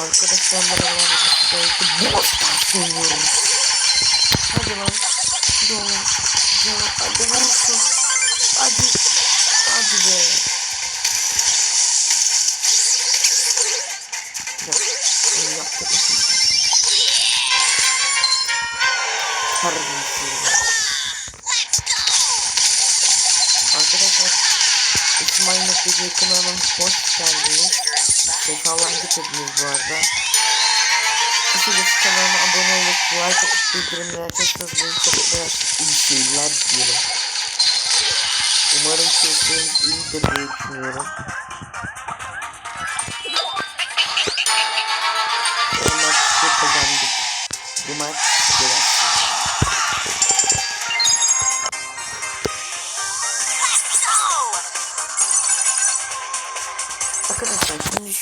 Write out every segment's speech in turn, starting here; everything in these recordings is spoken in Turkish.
Arkadaşlar merhaba ben Brawl Stars oynuyorum. Hadi lan. Hadi oğlum. Canım hadi vurursun. Hadi. Hadi be. Sefalar getirdiniz bu arada. Kısacası kanalıma abone olup like atıp bildirimleri açarsanız beni çok mutlu iyi seyirler diliyorum. Umarım sesleriniz iyidir diye düşünüyorum.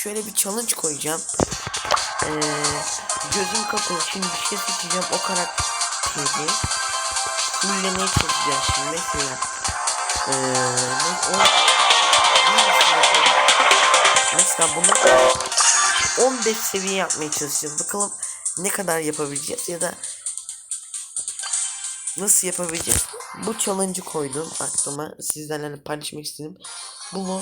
Şöyle bir challenge koyacağım. Ee, gözüm kapalı şimdi bir şey seçeceğim o karakteri. Fullemeye çalışacağım şimdi mesela. Ee, ne, o, mesela bunu 15 seviye yapmaya çalışacağız. Bakalım ne kadar yapabileceğiz ya da nasıl yapabileceğiz. Bu challenge'ı koydum aklıma. Sizlerle paylaşmak istedim. Bunu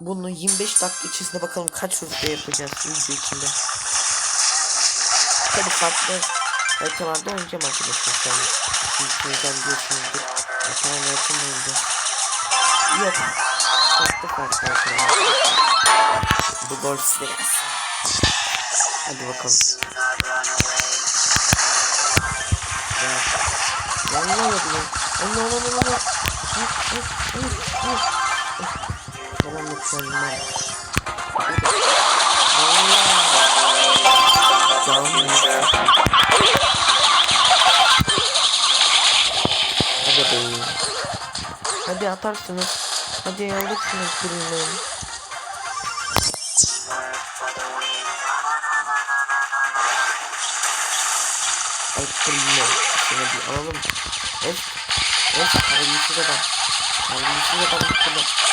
bunu 25 dakika içerisinde bakalım kaç rütbe yapacağız video içinde. Tabi farklı haritalarda oynayacağım arkadaşlar. Sen sizden diyorsunuzdur. Ekran yakınlığında. Yok. Farklı farklı haritalar. Bu gol size gelsin. Hadi bakalım. Ya. Vallahi yapıyorum. Allah Allah Allah Allah. Hı, hı, hı, hı. Tamam mükemmel. Canım Hadi be. Hadi atarsınız. Hadi alırsınız birini. Primo. Şunu bir alalım. Evet. Evet. Terbiyesiz adam. Terbiyesiz adam. Tamam. Ve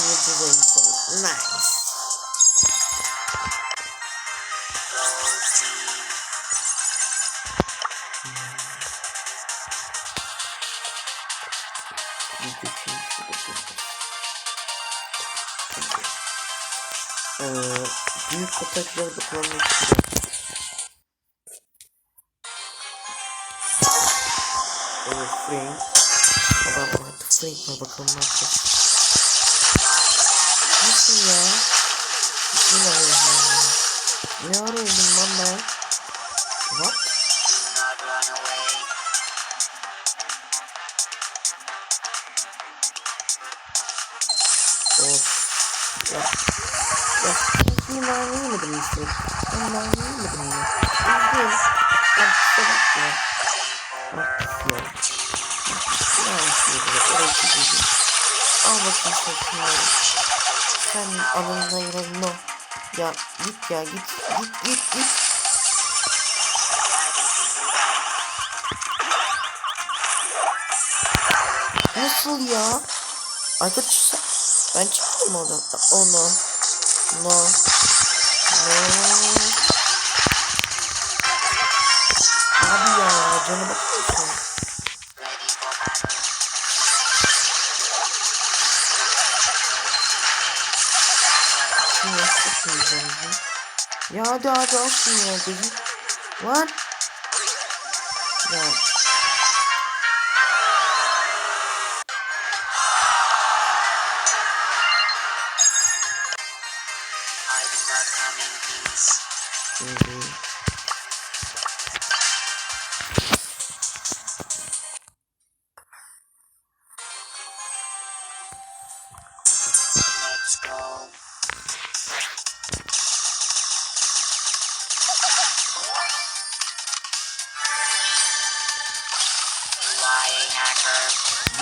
nie budynku. Nice. Büyük katakları da kullanmak istiyorum. Frank. Adam artık Frank var bakalım. Of. Ya. Ya. Şimdi ben yemedim işte. Ben yemedim ya. Üzgün. Ben kusura bakma. Bak ya. Ne yapıyorsun? Oraya gideceğim. Al bakayım şunları. Sen alın hayırın no. Ya git ya git git git git. Nasıl ya? Arkadaşlar ben çıktım oradan. Oh no. No. No. Abi ya canı bakıyorsun. Ya hadi hadi al şunu ya gözüm. Lan.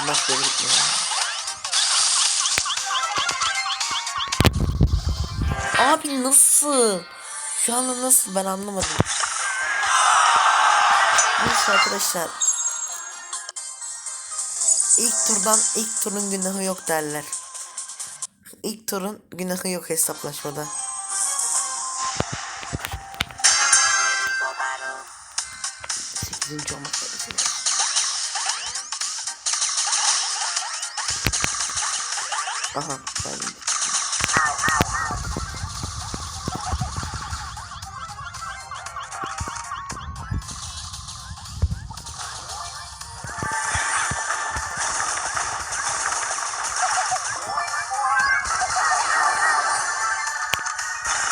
Böyle gitmiyor. Abi nasıl? Şu anda nasıl ben anlamadım. Neyse arkadaşlar. İlk turdan ilk turun günahı yok derler. İlk turun günahı yok hesaplaşmada. 8. olmak Aha ben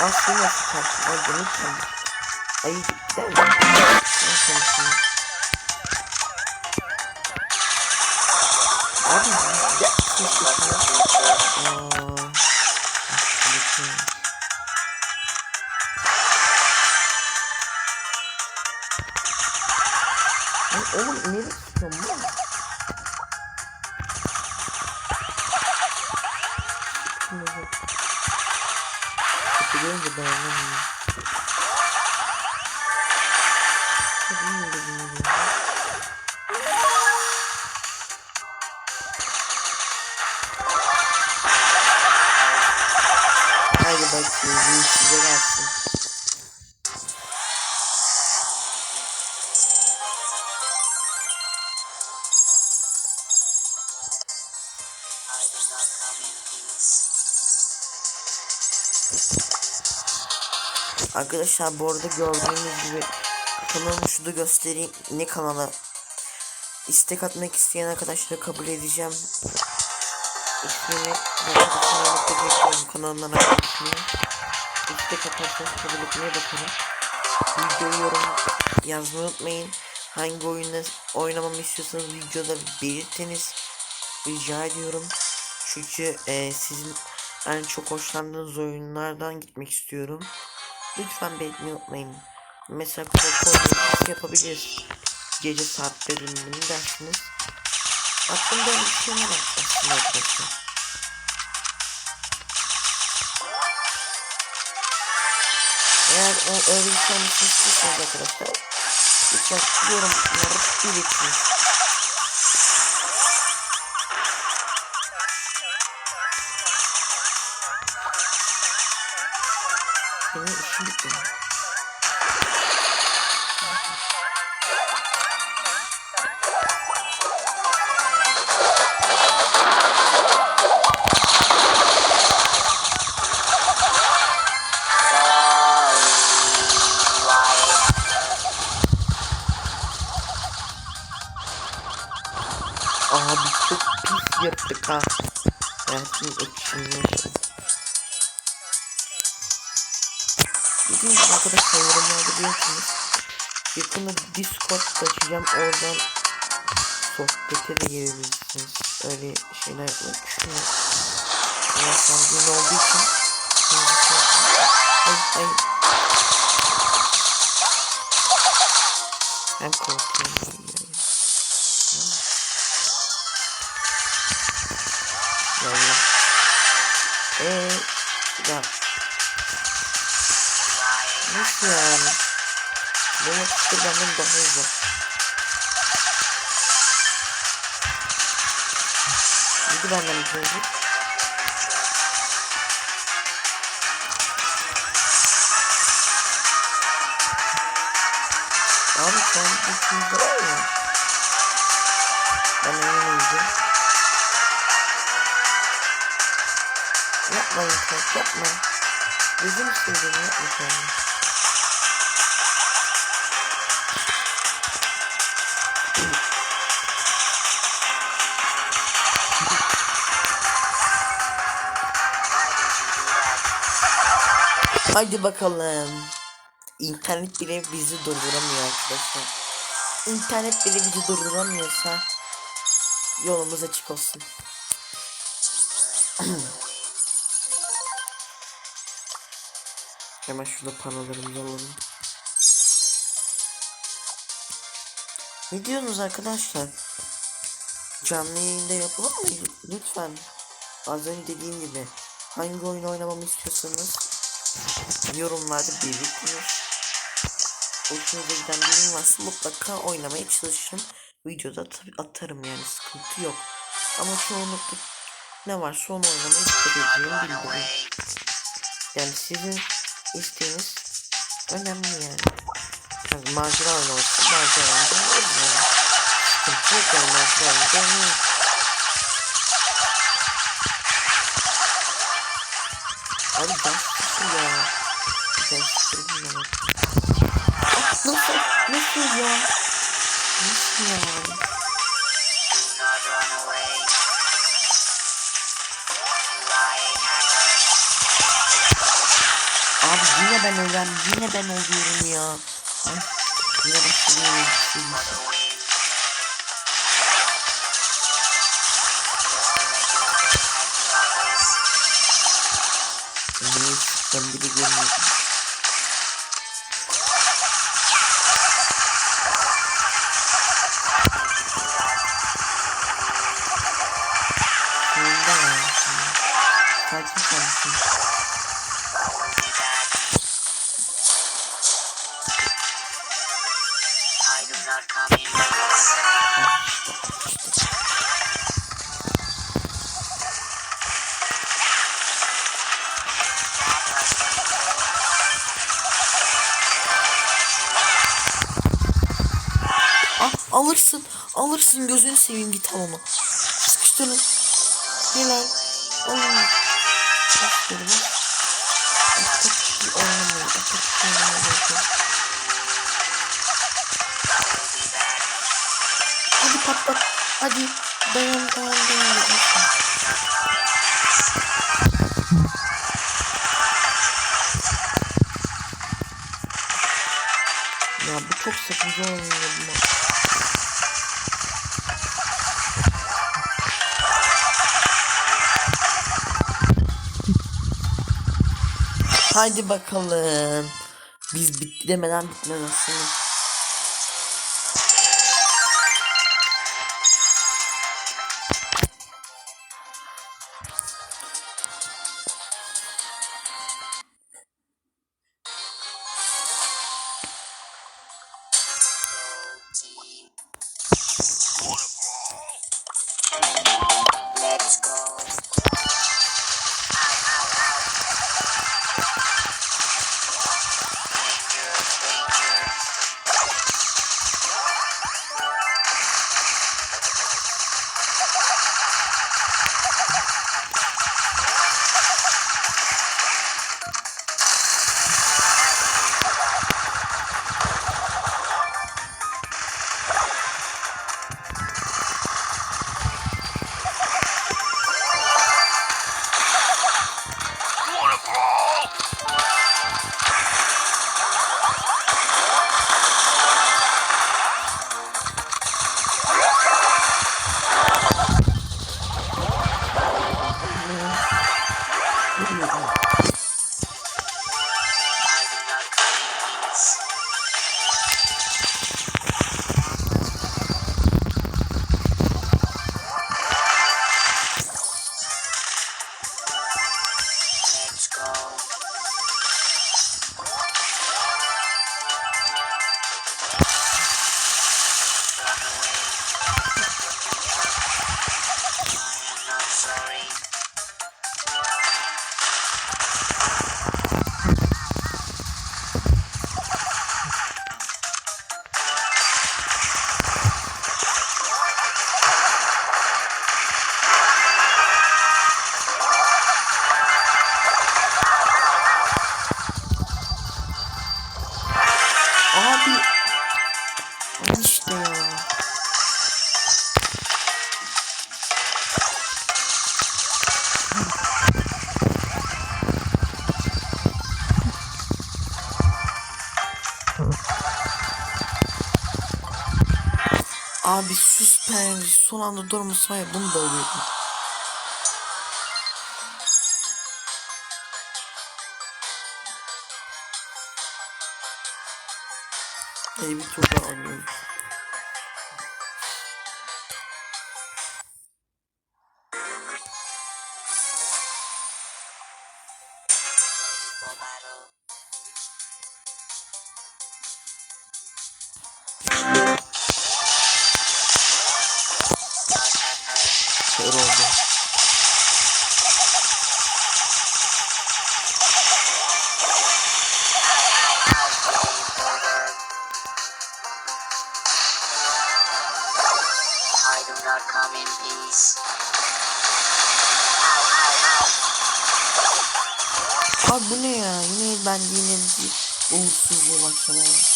Aslında nasıl karşı? Ay bunu sen. Ay gider mi? Nasıl konuşuyor? Abi güzel oğlum ileri tutuyorum lan. Kötü görünce dayanamıyorum. Hadi come in peace. Arkadaşlar bu arada gördüğünüz gibi kanalımı şurada göstereyim. Ne kanala istek atmak isteyen arkadaşları kabul edeceğim. İsmini ve arkadaşlarına bekliyorum kanalımdan arkadaşımı. İstek atarsanız kabul bakarım. Videoyu yorum yazmayı unutmayın. Hangi oyunda oynamamı istiyorsanız videoda belirtiniz. Rica ediyorum. Çünkü e, sizin en çok hoşlandığınız oyunlardan gitmek istiyorum. Lütfen belirtmeyi unutmayın. Mesela korku oyunu yapabiliriz. Gece saatlerinde dersiniz. Aklımda bir şey var aslında arkadaşlar. Eğer o öyle bir şey olmasını istiyorsanız arkadaşlar lütfen yorumları belirtin. Senin yaptık ha. Ekşimini Dediğim gibi arkadaşlar yorumlarda biliyorsunuz. Yakında Discord açacağım oradan sohbete de gelebilirsiniz. Öyle şeyler yapmak düşünüyorum. Ama sandığın olduğu için. Ay ay. Hem korkuyorum. Eee ya nasıl yani? Benim fikir benden daha hızlı. Neydi benden bir hızlı? Abi sen içimizde var ya. Ben eminiydim. Yapma İntak yapma. Gözüm sevdiğini yapma kendini. Hadi bakalım. İnternet bile bizi durduramıyor arkadaşlar. İnternet bile bizi durduramıyorsa yolumuz açık olsun. Hemen şurada panolarımızı alalım. Ne diyorsunuz arkadaşlar? Canlı yayında yapalım mı? Lütfen. Az önce dediğim gibi hangi oyun oynamamı istiyorsanız yorumlarda belirtiniz. Hoşunuza giden bir oyun varsa mutlaka oynamaya çalışırım. Videoda atarım yani sıkıntı yok. Ama çoğunlukla ne var son oynamayı istediğimi bildirin. Yani sizin isteğiniz önemli yani. yani macera oynaması macera oynaması yani. Sıkıntı yok yani macera oynaması oynayın. Abi sıkıntı ya. Sıkıntı ya. Ah, Nasıl? Nasıl ya? Nasıl ya? Abi yine ben ölen, yine ben oluyorum ya. Ay, yine başlıyorum. Niye ben bile görmedim. Ah alırsın. Alırsın gözünü seveyim git al onu. Sıkıştırın. Helal. Alın. Sıkıştırın. Hadi. Dayan dayan dayan. Ya bu çok sıkıcı oynuyor bu. Haydi bakalım. Biz bitti demeden bitmez aslında. Be. Son anda var ya bunu da alıyordum. Evi çok alıyorum. For bu ne ya? Yine ben yine bir uğursuzluğu başlamaya.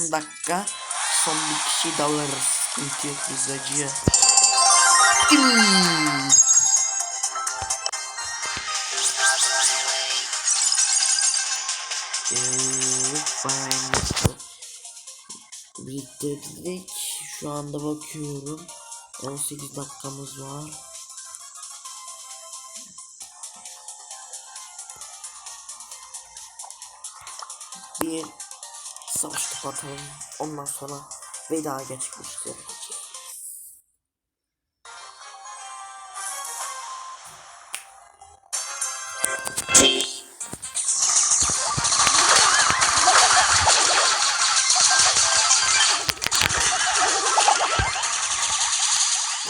Son dakika. Son bir kişi de alırız. Sıkıntı yok biz. Eee, fine. Bitirdik. Şu anda bakıyorum. 18 dakikamız var. Savaş kapatalım. Ondan sonra veda gerçekleştirelim.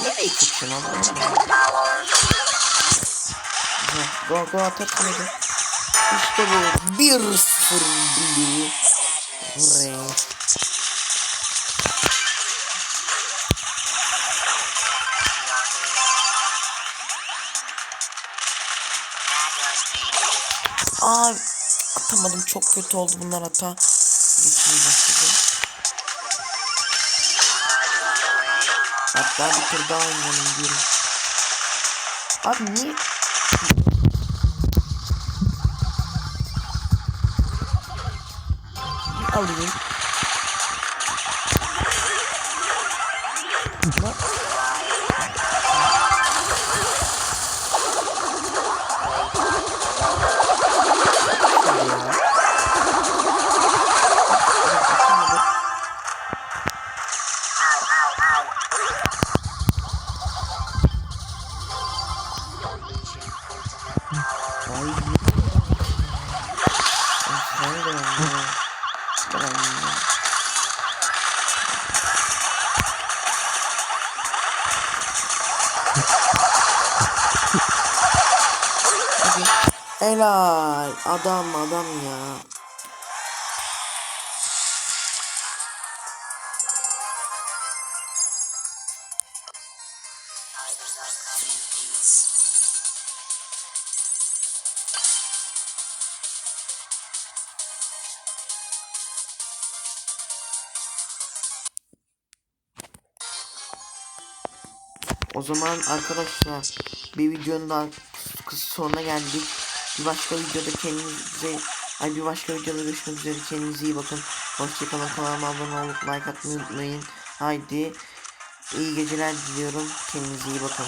Nereye gittin oğlum? Go go at at hadi. İşte bu 1-0 Blue. Buraya. Aa atamadım çok kötü oldu bunlar hata. Hatta bir tur daha oynayalım diyorum. Abi niye? Alayım. Bak. Adam ya. O zaman arkadaşlar bir videonun daha sonuna geldik. Bir başka videoda kendinize ay bir başka videoda görüşmek üzere kendinize iyi bakın. Hoşçakalın kanalıma abone olup like atmayı unutmayın. Haydi iyi geceler diliyorum. Kendinize iyi bakın.